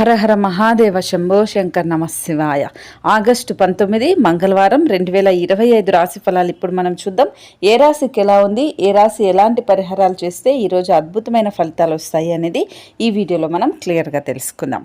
హర హర మహాదేవ శంభో శంకర్ నమశివాయ ఆగస్టు పంతొమ్మిది మంగళవారం రెండు వేల ఇరవై ఐదు రాశి ఫలాలు ఇప్పుడు మనం చూద్దాం. ఏ రాశికి ఎలా ఉంది? ఏ రాశి ఎలాంటి పరిహారాలు చేస్తే ఈరోజు అద్భుతమైన ఫలితాలు వస్తాయి అనేది ఈ వీడియోలో మనం క్లియర్గా తెలుసుకుందాం.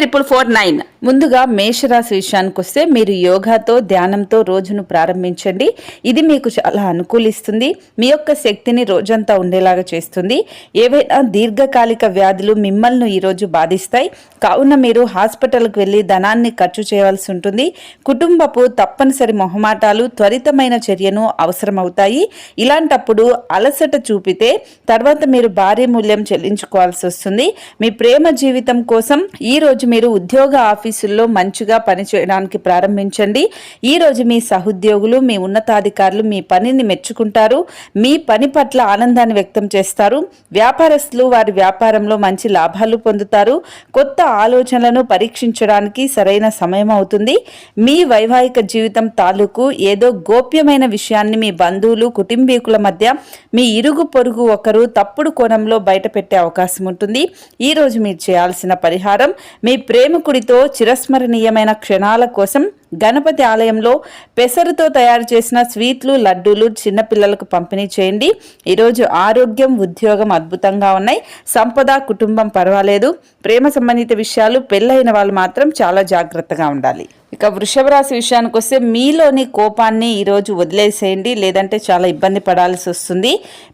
triple four nine ముందుగా మేషరాశి విషయానికి వస్తే మీరు యోగాతో ధ్యానంతో రోజును ప్రారంభించండి. ఇది మీకు చాలా అనుకూలిస్తుంది. మీ యొక్క శక్తిని రోజంతా ఉండేలాగా చేస్తుంది. ఏవైనా దీర్ఘకాలిక వ్యాధులు మిమ్మల్ని ఈరోజు బాధిస్తాయి. కావున మీరు హాస్పిటల్కి వెళ్ళి ధనాన్ని ఖర్చు చేయవలసి ఉంటుంది. కుటుంబపు తప్పనిసరి మొహమాటాలు త్వరితమైన చర్యను అవసరమవుతాయి. ఇలాంటప్పుడు అలసట చూపితే తర్వాత మీరు భారీ మూల్యం చెల్లించుకోవాల్సి వస్తుంది. మీ ప్రేమ జీవితం కోసం ఈ మీరు ఉద్యోగ ఆఫీసుల్లో మంచిగా పనిచేయడానికి ప్రారంభించండి. ఈ రోజు మీ సహోద్యోగులు మీ ఉన్నతాధికారులు మీ పనిని మెచ్చుకుంటారు. మీ పని పట్ల ఆనందాన్ని వ్యక్తం చేస్తారు. వ్యాపారస్తులు వారి వ్యాపారంలో మంచి లాభాలు పొందుతారు. కొత్త ఆలోచనలను పరీక్షించడానికి సరైన సమయం అవుతుంది. మీ వైవాహిక జీవితం తాలూకు ఏదో గోప్యమైన విషయాన్ని మీ బంధువులు కుటుంబీకుల మధ్య మీ ఇరుగు పొరుగు ఒకరు తప్పుడు కోణంలో బయట పెట్టే అవకాశం ఉంటుంది. ఈ రోజు మీరు చేయాల్సిన పరిహారం మీ ప్రేమికుడితో చిరస్మరణీయమైన క్షణాల కోసం గణపతి ఆలయంలో పెసరుతో తయారు చేసిన స్వీట్లు లడ్డూలు చిన్నపిల్లలకు పంపిణీ చేయండి. ఈరోజు ఆరోగ్యం ఉద్యోగం అద్భుతంగా ఉన్నాయి. సంపద కుటుంబం పర్వాలేదు. ప్రేమ సంబంధిత విషయాలు పెళ్ళైన వాళ్ళు మాత్రం చాలా జాగ్రత్తగా ఉండాలి. ఇక వృషభ రాశి విషయానికి వస్తే మీలోని కోపాన్ని ఈరోజు వదిలేసేయండి లేదంటే చాలా ఇబ్బంది పడాల్సి వస్తుంది.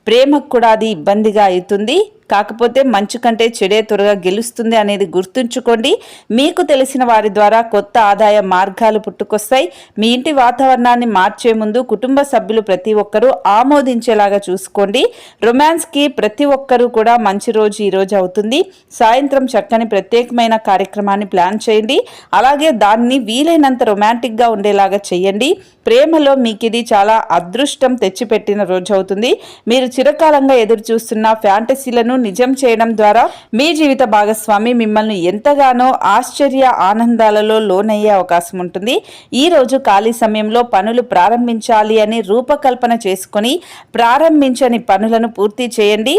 ప్రేమకు కూడా అది ఇబ్బందిగా అవుతుంది. కాకపోతే మంచు కంటే చెడే త్వరగా గెలుస్తుంది అనేది గుర్తుంచుకోండి. మీకు తెలిసిన వారి ద్వారా కొత్త ఆదాయ మార్గాలు పుట్టుకొస్తాయి. మీ ఇంటి వాతావరణాన్ని మార్చే ముందు కుటుంబ సభ్యులు ప్రతి ఒక్కరూ ఆమోదించేలాగా చూసుకోండి. రొమాన్స్కి ప్రతి ఒక్కరూ కూడా మంచి రోజు ఈరోజు అవుతుంది. సాయంత్రం చక్కని ప్రత్యేకమైన కార్యక్రమాన్ని ప్లాన్ చేయండి. అలాగే దాన్ని వీలైనంత రొమాంటిక్గా ఉండేలాగా చేయండి ప్రేమలో మీకు ఇది చాలా అదృష్టం తెచ్చిపెట్టిన రోజు అవుతుంది మీరు చిరకాలంగా ఎదురు చూస్తున్న ఫ్యాంటసీలను నిజం చేయడం ద్వారా మీ జీవిత భాగస్వామి మిమ్మల్ని ఎంతగానో ఆశ్చర్య ఆనందాలలో లోనయ్యే అవకాశం ఉంటుంది. ఈ రోజు ఖాళీ సమయంలో పనులు ప్రారంభించాలి అని రూపకల్పన చేసుకొని ప్రారంభించని పనులను పూర్తి చేయండి.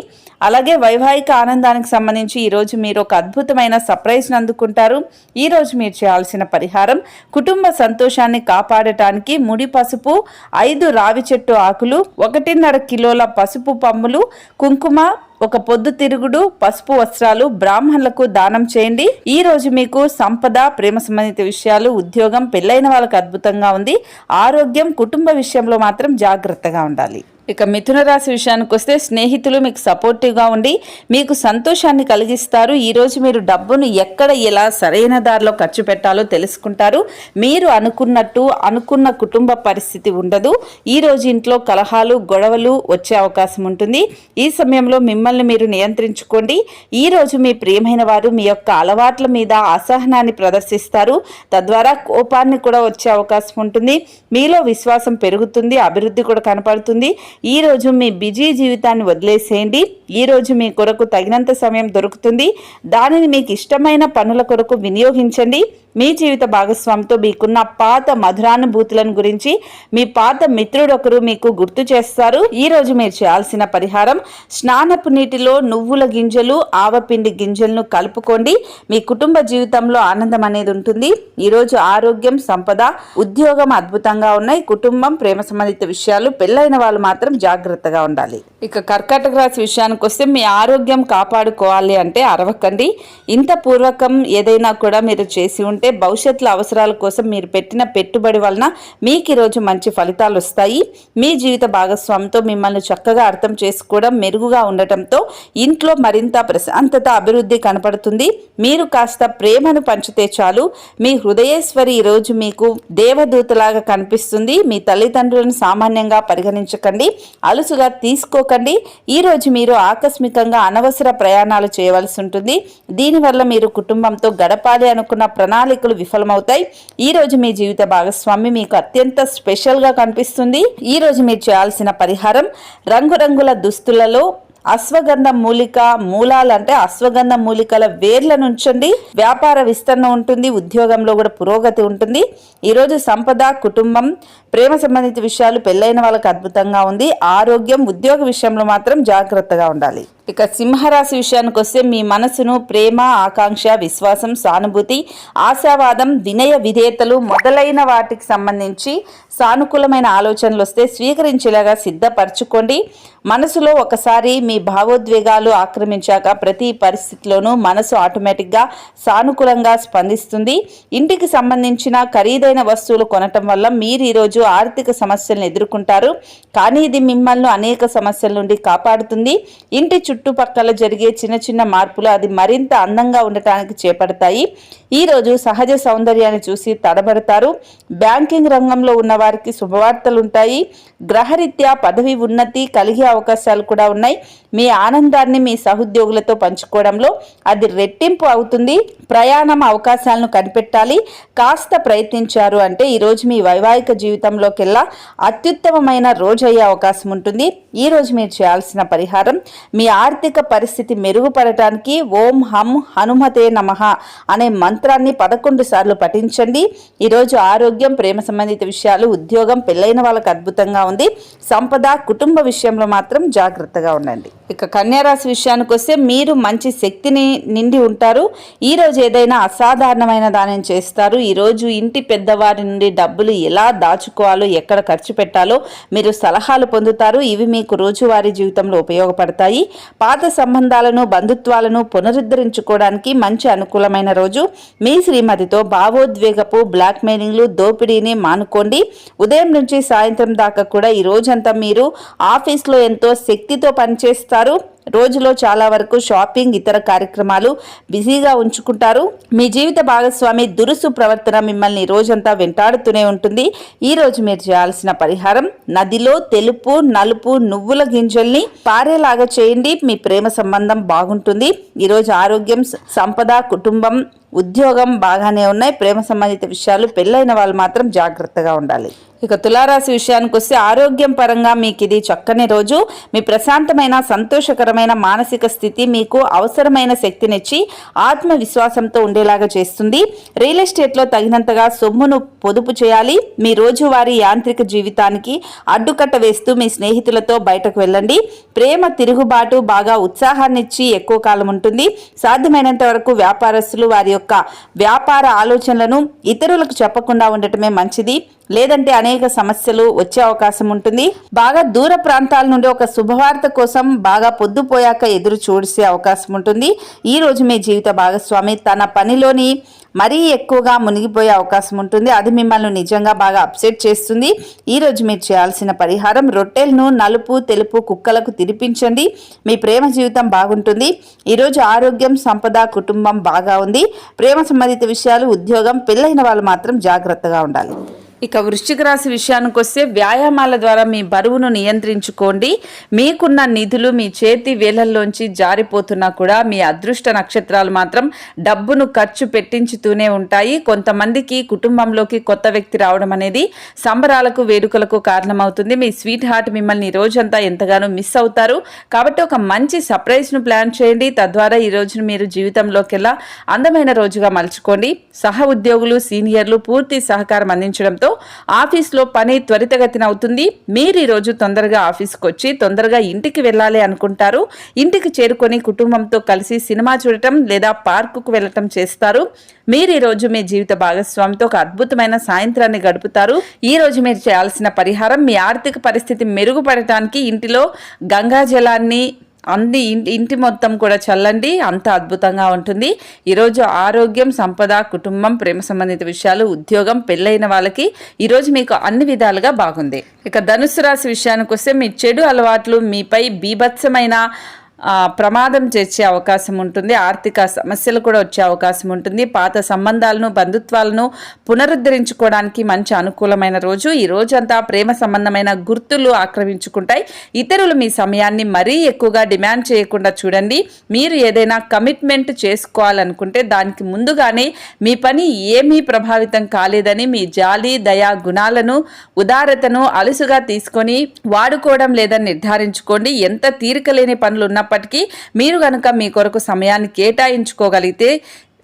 అలాగే వైవాహిక ఆనందానికి సంబంధించి ఈరోజు మీరు ఒక అద్భుతమైన సర్ప్రైజ్ను అందుకుంటారు. ఈరోజు మీరు చేయాల్సిన పరిహారం కుటుంబ సంతోషాన్ని కాపాడటానికి ముడి పసుపు ఐదు రావి చెట్టు ఆకులు ఒకటిన్నర కిలోల పసుపు పమ్ములు కుంకుమ ఒక పొద్దు తిరుగుడు పసుపు వస్త్రాలు బ్రాహ్మణులకు దానం చేయండి. ఈ రోజు మీకు సంపద ప్రేమ సంబంధిత విషయాలు ఉద్యోగం పెళ్ళైన వాళ్ళకు అద్భుతంగా ఉంది. ఆరోగ్యం కుటుంబ విషయంలో మాత్రం జాగ్రత్తగా ఉండాలి. ఇక మిథున రాశి విషయానికి వస్తే స్నేహితులు మీకు సపోర్టివ్గా ఉండి మీకు సంతోషాన్ని కలిగిస్తారు. ఈరోజు మీరు డబ్బును ఎక్కడ ఎలా సరైన దారిలో ఖర్చు పెట్టాలో తెలుసుకుంటారు. మీరు అనుకున్నట్టు అనుకున్న కుటుంబ పరిస్థితి ఉండదు. ఈ రోజు ఇంట్లో కలహాలు గొడవలు వచ్చే అవకాశం ఉంటుంది. ఈ సమయంలో మిమ్మల్ని మీరు నియంత్రించుకోండి. ఈ రోజు మీ ప్రియమైన వారు మీ యొక్క అలవాట్ల మీద అసహనాన్ని ప్రదర్శిస్తారు. తద్వారా కోపాన్ని కూడా వచ్చే అవకాశం ఉంటుంది. మీలో విశ్వాసం పెరుగుతుంది అభివృద్ధి కూడా కనపడుతుంది. ఈరోజు మీ బిజీ జీవితాన్ని వదిలేసేయండి. ఈ రోజు మీ కొరకు తగినంత సమయం దొరుకుతుంది. దానిని మీకు ఇష్టమైన పనుల కొరకు వినియోగించండి. మీ జీవిత భాగస్వామితో మీకున్న పాత మధురానుభూతులను గురించి మీ పాత మిత్రుడు ఒకరు మీకు గుర్తు చేస్తారు. ఈ రోజు మీరు చేయాల్సిన పరిహారం స్నానపు నీటిలో నువ్వుల గింజలు ఆవపిండి గింజలను కలుపుకోండి. మీ కుటుంబ జీవితంలో ఆనందం అనేది ఉంటుంది. ఈరోజు ఆరోగ్యం సంపద ఉద్యోగం అద్భుతంగా ఉన్నాయి. కుటుంబం ప్రేమ సంబంధిత విషయాలు పెళ్ళైన వాళ్ళు మాత్రం జాగ్రత్తగా ఉండాలి. ఇక కర్కాటక రాశి విషయానికి వస్తే మీ ఆరోగ్యం కాపాడుకోవాలి అంటే అరవకండి. ఇంత పూర్వకం ఏదైనా కూడా మీరు చేసి ఉంటే భవిష్యత్తులో అవసరాల కోసం మీరు పెట్టిన పెట్టుబడి వలన మీకు ఈరోజు మంచి ఫలితాలు వస్తాయి. మీ జీవిత భాగస్వామితో మిమ్మల్ని చక్కగా అర్థం చేసుకోవడం మెరుగుగా ఉండటంతో ఇంట్లో మరింత ప్రశాంతత అభివృద్ధి కనపడుతుంది. మీరు కాస్త ప్రేమను పంచితే చాలు. మీ హృదయేశ్వరి ఈరోజు మీకు దేవదూతలాగా కనిపిస్తుంది. మీ తల్లిదండ్రులను సామాన్యంగా పరిగణించకండి. అలుసుగా తీసుకోకండి. ఈ రోజు మీరు ఆకస్మికంగా అనవసర ప్రయాణాలు చేయవలసి ఉంటుంది. దీనివల్ల మీరు కుటుంబంతో గడపాలి అనుకున్న ప్రణాళికలు విఫలమవుతాయి. ఈ రోజు మీ జీవిత భాగస్వామి మీకు అత్యంత స్పెషల్గా కనిపిస్తుంది. ఈ రోజు మీరు చేయాల్సిన పరిహారం రంగురంగుల దుస్తులలో అశ్వగంధ మూలిక మూలాలంటే అశ్వగంధ మూలికల వేర్ల నుంచండి వ్యాపార విస్తరణ ఉంటుంది ఉద్యోగంలో కూడా పురోగతి ఉంటుంది. ఈరోజు సంపద కుటుంబం ప్రేమ సంబంధిత విషయాలు పెళ్ళైన వాళ్ళకి అద్భుతంగా ఉంది. ఆరోగ్యం ఉద్యోగ విషయంలో మాత్రం జాగ్రత్తగా ఉండాలి. ఇక సింహరాశి విషయానికి వస్తే మీ మనసును ప్రేమ ఆకాంక్ష విశ్వాసం సానుభూతి ఆశావాదం వినయ విధేయతలు మొదలైన వాటికి సంబంధించి సానుకూలమైన ఆలోచనలు వస్తే స్వీకరించేలాగా సిద్ధపరచుకోండి. మనసులో ఒకసారి మీ భావోద్వేగాలు ఆక్రమించాక ప్రతి పరిస్థితిలోనూ మనసు ఆటోమేటిక్గా సానుకూలంగా స్పందిస్తుంది. ఇంటికి సంబంధించిన ఖరీదైన వస్తువులు కొనటం వల్ల మీరు ఈరోజు ఆర్థిక సమస్యలను ఎదుర్కొంటారు. కానీ ఇది మిమ్మల్ని అనేక సమస్యల నుండి కాపాడుతుంది. ఇంటి చుట్టుపక్కల జరిగే చిన్న చిన్న మార్పులు అది మరింత అందంగా ఉండటానికి చేపడతాయి. ఈరోజు సహజ సౌందర్యాన్ని చూసి తడబడతారు. బ్యాంకింగ్ రంగంలో ఉన్న వారికి శుభవార్తలు ఉంటాయి గ్రహరీత్యా పదవి ఉన్నతి కలిగే అవకాశాలు కూడా ఉన్నాయి. మీ ఆనందాన్ని మీ సహోద్యోగులతో పంచుకోవడంలో అది రెట్టింపు అవుతుంది. ప్రయాణం అవకాశాలను కనిపెట్టాలి. కాస్త ప్రయత్నించారు అంటే ఈరోజు మీ వైవాహిక జీవితంలోకెల్లా అత్యుత్తమమైన రోజు అయ్యే అవకాశం ఉంటుంది ఈ రోజు మీరు చేయాల్సిన పరిహారం మీ ఆర్థిక పరిస్థితి మెరుగుపడటానికి ఓం హం హనుమతే నమః అనే మంత్రాన్ని పదకొండు సార్లు పఠించండి. ఈరోజు ఆరోగ్యం ప్రేమ సంబంధిత విషయాలు ఉద్యోగం పెళ్ళైన వాళ్ళకి అద్భుతంగా ఉంది. సంపద కుటుంబ విషయంలో మాత్రం జాగ్రత్తగా ఉండండి. ఇక కన్యారాశి విషయానికి వస్తే మీరు మంచి శక్తిని నిండి ఉంటారు. ఈ రోజు ఏదైనా అసాధారణమైన దానిని చేస్తారు. ఈరోజు ఇంటి పెద్దవారి నుండి డబ్బులు ఎలా దాచుకోవాలో ఎక్కడ ఖర్చు పెట్టాలో మీరు సలహాలు పొందుతారు. ఇవి మీకు రోజువారీ జీవితంలో ఉపయోగపడతాయి. పాత సంబంధాలను బంధుత్వాలను పునరుద్ధరించుకోవడానికి మంచి అనుకూలమైన రోజు. మీ శ్రీమతితో భావోద్వేగపు బ్లాక్మెయిలింగ్లు దోపిడీని మానుకోండి. ఉదయం నుంచి సాయంత్రం దాకా కూడా ఈ రోజంతా మీరు ఆఫీస్లో ఎంతో శక్తితో పనిచేస్తారు చేస్తారు రోజులో చాలా వరకు షాపింగ్ ఇతర కార్యక్రమాలు బిజీగా ఉంచుకుంటారు. మీ జీవిత భాగస్వామి దురుసు ప్రవర్తన మిమ్మల్ని రోజంతా వెంటాడుతూనే ఉంటుంది. ఈ రోజు మీరు చేయాల్సిన పరిహారం నదిలో తెలుపు నలుపు నువ్వుల గింజల్ని పారేలాగా చేయండి. మీ ప్రేమ సంబంధం బాగుంటుంది. ఈరోజు ఆరోగ్యం సంపద కుటుంబం ఉద్యోగం బాగానే ఉన్నాయి. ప్రేమ సంబంధిత విషయాలు పెళ్ళైన వాళ్ళు మాత్రం జాగ్రత్తగా ఉండాలి. ఇక తులారాశి విషయానికి వస్తే ఆరోగ్యం పరంగా మీకు ఇది చక్కని రోజు. మీ ప్రశాంతమైన సంతోషకరమైన మానసిక స్థితి మీకు అవసరమైన శక్తినిచ్చి ఆత్మవిశ్వాసంతో ఉండేలాగా చేస్తుంది. రియల్ ఎస్టేట్లో తగినంతగా సొమ్మును పొదుపు చేయాలి. మీ రోజువారీ యాంత్రిక జీవితానికి అడ్డుకట్ట వేస్తూ మీ స్నేహితులతో బయటకు వెళ్ళండి. ప్రేమ తిరుగుబాటు బాగా ఉత్సాహాన్నిచ్చి ఎక్కువ కాలం ఉంటుంది. సాధ్యమైనంత వరకు వ్యాపారస్తులు వారి యొక్క వ్యాపార ఆలోచనలను ఇతరులకు చెప్పకుండా ఉండటమే మంచిది. లేదంటే అనేక సమస్యలు వచ్చే అవకాశం ఉంటుంది. బాగా దూర ప్రాంతాల నుండి ఒక శుభవార్త కోసం బాగా పొద్దుపోయాక ఎదురు చూసే అవకాశం ఉంటుంది. ఈ రోజు మీ జీవిత భాగస్వామి తన పనిలోని మరీ ఎక్కువగా మునిగిపోయే అవకాశం ఉంటుంది. అది మిమ్మల్ని నిజంగా బాగా అప్సెట్ చేస్తుంది. ఈ రోజు మీరు చేయాల్సిన పరిహారం రొట్టెలను నలుపు తెలుపు కుక్కలకు తినిపించండి. మీ ప్రేమ జీవితం బాగుంటుంది. ఈరోజు ఆరోగ్యం సంపద కుటుంబం బాగా ఉంది. ప్రేమ సంబంధిత విషయాలు ఉద్యోగం పెళ్ళైన వాళ్ళు మాత్రం జాగ్రత్తగా ఉండాలి. ఇక వృశ్చిక రాశి విషయానికి వస్తే వ్యాయామాల ద్వారా మీ బరువును నియంత్రించుకోండి. మీకున్న నిధులు మీ చేతి వేలల్లోంచి జారిపోతున్నా కూడా మీ అదృష్ట నక్షత్రాలు మాత్రం డబ్బును ఖర్చు పెట్టించుతూనే ఉంటాయి. కొంతమందికి కుటుంబంలోకి కొత్త వ్యక్తి రావడం అనేది సంబరాలకు వేడుకలకు కారణమవుతుంది. మీ స్వీట్ హార్ట్ మిమ్మల్ని రోజంతా ఎంతగానో మిస్ అవుతారు. కాబట్టి ఒక మంచి సర్ప్రైజ్ను ప్లాన్ చేయండి. తద్వారా ఈ రోజును మీరు జీవితంలోకెల్లా అందమైన రోజుగా మలుచుకోండి. సహ ఉద్యోగులు సీనియర్లు పూర్తి సహకారం అందించడంతో ఆఫీస్లో పని త్వరితగతిన అవుతుంది. మీరు ఈరోజు తొందరగా ఆఫీస్కి వచ్చి తొందరగా ఇంటికి వెళ్ళాలి అనుకుంటారు. ఇంటికి చేరుకొని కుటుంబంతో కలిసి సినిమా చూడటం లేదా పార్కుకు వెళ్ళటం చేస్తారు. మీరు ఈ రోజు మీ జీవిత భాగస్వామితో ఒక అద్భుతమైన సాయంత్రాన్ని గడుపుతారు. ఈ రోజు మీరు చేయాల్సిన పరిహారం మీ ఆర్థిక పరిస్థితి మెరుగుపడటానికి ఇంటిలో గంగా జలాన్ని అన్ని ఇంటి ఇంటి మొత్తం కూడా చల్లండి అంత అద్భుతంగా ఉంటుంది. ఈరోజు ఆరోగ్యం సంపద కుటుంబం ప్రేమ సంబంధిత విషయాలు ఉద్యోగం పెళ్ళైన వాళ్ళకి ఈరోజు మీకు అన్ని విధాలుగా బాగుంది. ఇక ధనుసు రాశి విషయానికి వస్తే మీ చెడు అలవాట్లు మీపై బీభత్సమైన ప్రమాదం చేసే అవకాశం ఉంటుంది ఆర్థిక సమస్యలు కూడా వచ్చే అవకాశం ఉంటుంది. పాత సంబంధాలను బంధుత్వాలను పునరుద్ధరించుకోవడానికి మంచి అనుకూలమైన రోజు. ఈ రోజంతా ప్రేమ సంబంధమైన గుర్తులు ఆక్రమించుకుంటాయి. ఇతరులు మీ సమయాన్ని మరీ ఎక్కువగా డిమాండ్ చేయకుండా చూడండి. మీరు ఏదైనా కమిట్మెంట్ చేసుకోవాలనుకుంటే దానికి ముందుగానే మీ పని ఏమీ ప్రభావితం కాలేదని మీ జాలి దయా గుణాలను ఉదారతను అలుసుగా తీసుకొని వాడుకోవడం లేదని నిర్ధారించుకోండి. ఎంత తీరిక లేని పనులు ఉన్నప్పటికీ మీరు కనుక మీ కొరకు సమయాన్ని కేటాయించుకోగలిగితే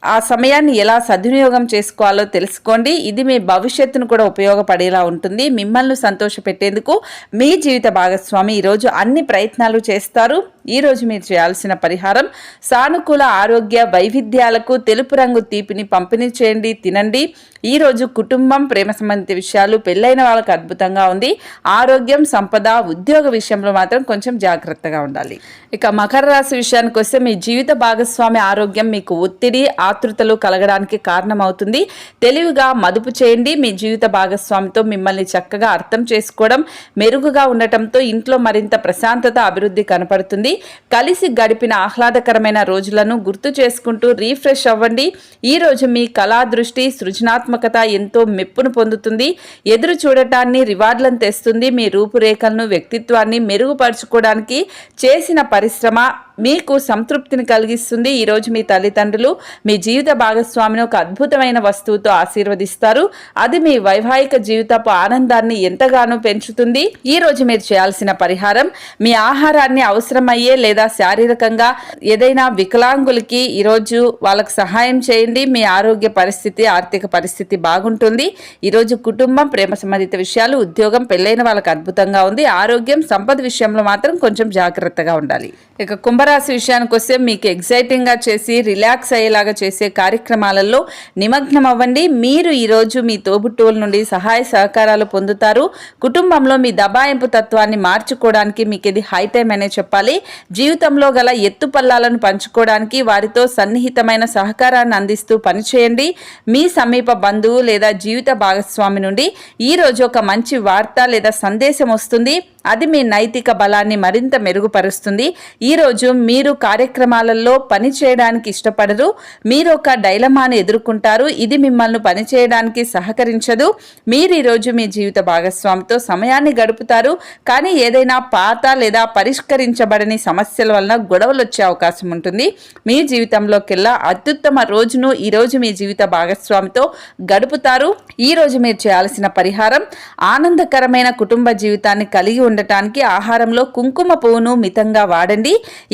ఆ సమయాన్ని ఎలా సద్వినియోగం చేసుకోవాలో తెలుసుకోండి. ఇది మీ భవిష్యత్తును కూడా ఉపయోగపడేలా ఉంటుంది. మిమ్మల్ని సంతోషపెట్టేందుకు మీ జీవిత భాగస్వామి ఈరోజు అన్ని ప్రయత్నాలు చేస్తారు. ఈరోజు మీరు చేయాల్సిన పరిహారం సానుకూల ఆరోగ్య వైవిధ్యాలకు తెలుపు రంగు తీపిని పంపిణీ చేయండి తినండి. ఈరోజు కుటుంబం ప్రేమ సంబంధిత విషయాలు పెళ్ళైన వాళ్ళకి అద్భుతంగా ఉంది. ఆరోగ్యం సంపద ఉద్యోగ విషయంలో మాత్రం కొంచెం జాగ్రత్తగా ఉండాలి. ఇక మకర రాశి విషయానికి వస్తే మీ జీవిత భాగస్వామి ఆరోగ్యం మీకు ఒత్తిడి ఆతృతలు కలగడానికి కారణమవుతుంది. తెలివిగా మదుపు చేయండి. మీ జీవిత భాగస్వామితో మిమ్మల్ని చక్కగా అర్థం చేసుకోవడం మెరుగుగా ఉండటంతో ఇంట్లో మరింత ప్రశాంతత అభివృద్ధి కనపడుతుంది. కలిసి గడిపిన ఆహ్లాదకరమైన రోజులను గుర్తు చేసుకుంటూ రీఫ్రెష్ అవ్వండి. ఈ రోజు మీ కళా దృష్టి సృజనాత్మక సృజనాత్మకత ఎంతో మెప్పును పొందుతుంది ఎదురు చూడటాన్ని రివార్డులను తెస్తుంది మీ రూపురేఖలను వ్యక్తిత్వాన్ని మెరుగుపరుచుకోవడానికి చేసిన పరిశ్రమ మీకు సంతృప్తిని కలిగిస్తుంది. ఈరోజు మీ తల్లిదండ్రులు మీ జీవిత భాగస్వామిని ఒక అద్భుతమైన వస్తువుతో ఆశీర్వదిస్తారు. అది మీ వైవాహిక జీవితపు ఆనందాన్ని ఎంతగానో పెంచుతుంది. ఈ రోజు మీరు చేయాల్సిన పరిహారం మీ ఆహారాన్ని అవసరమయ్యే లేదా శారీరకంగా ఏదైనా వికలాంగులకి ఈరోజు వాళ్ళకు సహాయం చేయండి. మీ ఆరోగ్య పరిస్థితి ఆర్థిక పరిస్థితి బాగుంటుంది. ఈరోజు కుటుంబం ప్రేమ సంబంధిత విషయాలు ఉద్యోగం పెళ్ళైన వాళ్ళకి అద్భుతంగా ఉంది. ఆరోగ్యం సంపద విషయంలో మాత్రం కొంచెం జాగ్రత్తగా ఉండాలి. ఇక కుంభరాశి విషయానికి వస్తే మీకు ఎగ్జైటింగ్గా చేసి రిలాక్స్ అయ్యేలాగా చేసే కార్యక్రమాలలో నిమగ్నం అవ్వండి మీరు ఈరోజు మీ తోబుట్టువుల నుండి సహాయ సహకారాలు పొందుతారు. కుటుంబంలో మీ దబాయింపు తత్వాన్ని మార్చుకోవడానికి మీకు ఇది హై టైం అనే చెప్పాలి. జీవితంలో గల ఎత్తు పల్లాలను పంచుకోవడానికి వారితో సన్నిహితమైన సహకారాన్ని అందిస్తూ పనిచేయండి. మీ సమీప బంధువు లేదా జీవిత భాగస్వామి నుండి ఈ రోజు ఒక మంచి వార్త లేదా సందేశం వస్తుంది. అది మీ నైతిక బలాన్ని మరింత మెరుగుపరుస్తుంది. ఈరోజు మీరు కార్యక్రమాలలో పని చేయడానికి ఇష్టపడరు. మీరు ఒక డైలమాను ఎదుర్కొంటారు. ఇది మిమ్మల్ని పని చేయడానికి సహకరించదు. మీరు ఈరోజు మీ జీవిత భాగస్వామితో సమయాన్ని గడుపుతారు. కానీ ఏదైనా పాత లేదా పరిష్కరించబడని సమస్యల వలన గొడవలు వచ్చే అవకాశం ఉంటుంది. మీ జీవితంలోకెల్లా అత్యుత్తమ రోజును ఈరోజు మీ జీవిత భాగస్వామితో గడుపుతారు. ఈ రోజు మీరు చేయాల్సిన పరిహారం ఆనందకరమైన కుటుంబ జీవితాన్ని కలిగి ఉండటానికి ఆహారంలో కుంకుమ పువ్వును మితంగా వాడండి.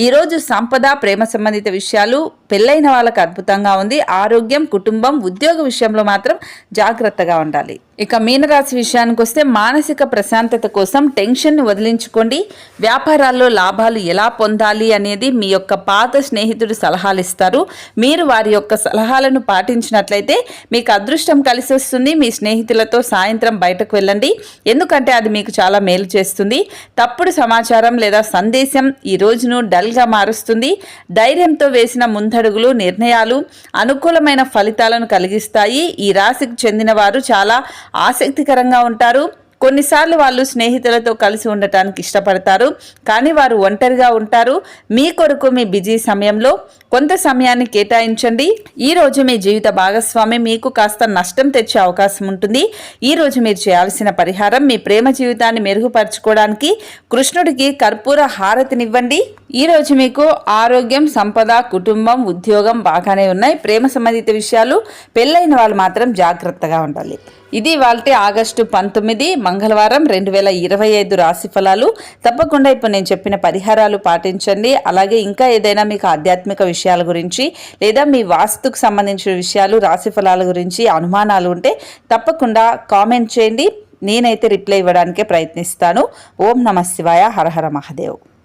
ఈరోజు సంపద ప్రేమ సంబంధిత విషయాలు పెళ్ళైన వాళ్ళకి అద్భుతంగా ఉంది. ఆరోగ్యం కుటుంబం ఉద్యోగ విషయంలో మాత్రం జాగ్రత్తగా ఉండాలి. ఇక మీనరాశి విషయానికి వస్తే మానసిక ప్రశాంతత కోసం టెన్షన్ని వదిలించుకోండి. వ్యాపారాల్లో లాభాలు ఎలా పొందాలి అనేది మీ యొక్క పాత స్నేహితుడు సలహాలు ఇస్తారు. మీరు వారి యొక్క సలహాలను పాటించినట్లయితే మీకు అదృష్టం కలిసి వస్తుంది. మీ స్నేహితులతో సాయంత్రం బయటకు వెళ్ళండి. ఎందుకంటే అది మీకు చాలా మేలు చేస్తుంది. తప్పుడు సమాచారం లేదా సందేశం ఈ రోజును డల్గా మారుస్తుంది. ధైర్యంతో వేసిన ముందడుగులు నిర్ణయాలు అనుకూలమైన ఫలితాలను కలిగిస్తాయి. ఈ రాశికి చెందిన వారు చాలా ఆసక్తికరంగా ఉంటారు. కొన్నిసార్లు వాళ్ళు స్నేహితులతో కలిసి ఉండటానికి ఇష్టపడతారు కానీ వారు ఒంటరిగా ఉంటారు. మీ కొరకు మీ బిజీ సమయంలో కొంత సమయాన్ని కేటాయించండి. ఈ రోజు మీ జీవిత భాగస్వామి మీకు కాస్త నష్టం తెచ్చే అవకాశం ఉంటుంది. ఈ రోజు మీరు చేయాల్సిన పరిహారం మీ ప్రేమ జీవితాన్ని మెరుగుపరచుకోవడానికి కృష్ణుడికి కర్పూర హారతినివ్వండి. ఈ రోజు మీకు ఆరోగ్యం సంపద కుటుంబం ఉద్యోగం బాగానే ఉన్నాయి. ప్రేమ సంబంధిత విషయాలు పెళ్ళైన వాళ్ళు మాత్రం జాగ్రత్తగా ఉండాలి. ఇది వాళ్ళ ఆగస్టు పంతొమ్మిది మంగళవారం రెండు వేల ఇరవై ఐదు రాశి ఫలాలు. తప్పకుండా ఇప్పుడు నేను చెప్పిన పరిహారాలు పాటించండి. అలాగే ఇంకా ఏదైనా మీకు ఆధ్యాత్మిక విషయాల గురించి లేదా మీ వాస్తుకు సంబంధించిన విషయాలు రాశి ఫలాల గురించి అనుమానాలు ఉంటే తప్పకుండా కామెంట్ చేయండి. నేనైతే రిప్లై ఇవ్వడానికే ప్రయత్నిస్తాను. ఓం నమ శివాయ హరహర మహాదేవ్.